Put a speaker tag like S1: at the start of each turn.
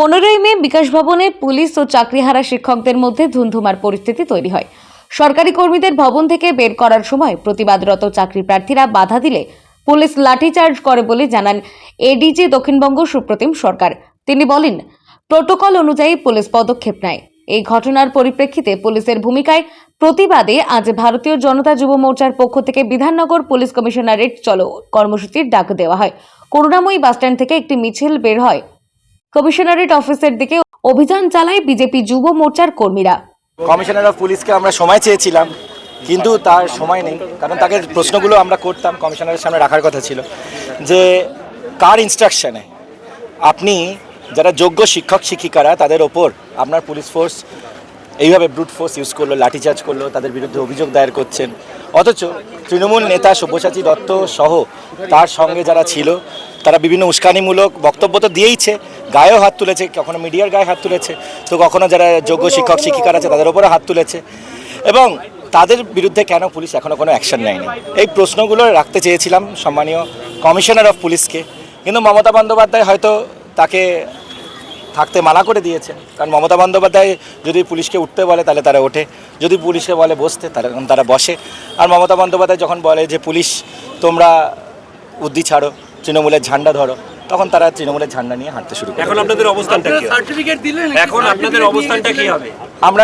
S1: পনেরোই মে বিকাশ ভবনে পুলিশ ও চাকরিহারা শিক্ষকদের মধ্যে ধুন্ধুমার পরিস্থিতি তৈরি হয়। সরকারি কর্মীদের ভবন থেকে বের করার সময় প্রতিবাদরত চাকরি প্রার্থীরা বাধা দিলে পুলিশ লাঠিচার্জ করে বলে জানান এডিজি দক্ষিণবঙ্গ সুপ্রতিম সরকার। তিনি বলেন, প্রোটোকল অনুযায়ী পুলিশ পদক্ষেপ নেয়। এই ঘটনার পরিপ্রেক্ষিতে পুলিশের ভূমিকায় প্রতিবাদে আজ ভারতীয় জনতা যুব মোর্চার পক্ষ থেকে বিধাননগর পুলিশ কমিশনারেট চলো কর্মসূচির ডাক দেওয়া হয়। করুণাময়ী বাসস্ট্যান্ড থেকে একটি মিছিল বের হয় কমিশনারেট অফিসের দিকে অভিযান চালায় বিজেপি যুব মোর্চার কর্মীরা।
S2: কমিশনার অফ পুলিশকে আমরা সময় চেয়েছিলাম, কিন্তু তার সময় নেই, কারণ তাকে প্রশ্নগুলো আমরা করতাম, কমিশনারের সামনে রাখার কথা ছিল, যে কার ইনস্ট্রাকশনে আপনি যারা যোগ্য শিক্ষক, শিক্ষিকারা, তাদের ওপর আপনার পুলিশ ফোর্স এইভাবে ব্রুট ফোর্স ইউজ করল, লাঠিচার্জ করল, তাদের বিরুদ্ধে অভিযোগ দায়ের করছেন। অথচ তৃণমূল নেতা সব্যসাচী দত্ত সহ তার সঙ্গে যারা ছিল, তারা বিভিন্ন উস্কানিমূলক বক্তব্য তো দিয়েইছে গায়েও হাত তুলেছে, কখনো মিডিয়ার গায়ে হাত তুলেছে, তো কখনো যারা যোগ্য শিক্ষক, শিক্ষিকারা আছে, তাদের ওপরে হাত তুলেছে। এবং তাদের বিরুদ্ধে কেন পুলিশ এখনও কোনো অ্যাকশন নেয়নি? এই প্রশ্নগুলো রাখতে চেয়েছিলাম সম্মানীয় কমিশনার অফ পুলিশকে। কিন্তু মমতা বন্দ্যোপাধ্যায় হয়তো তাকে থাকতে মানা করে দিয়েছেন। কারণ মমতা বন্দ্যোপাধ্যায় যদি পুলিশকে উঠতে বলে, তাহলে তারা ওঠে। যদি পুলিশকে বলে বসতে তারা তারা বসে। আর মমতা বন্দ্যোপাধ্যায় যখন বলে যে, পুলিশ, তোমরা উদ্দি ছাড়ো, তৃণমূলের ঝান্ডা ধরো তখন তারা তৃণমূলের ঝান্ডা নিয়ে হাঁটতে শুরু করে
S3: এখন আপনাদের অবস্থানটা কি হবে? এখন আপনাদের অবস্থানটা কি হবে?
S2: আমরা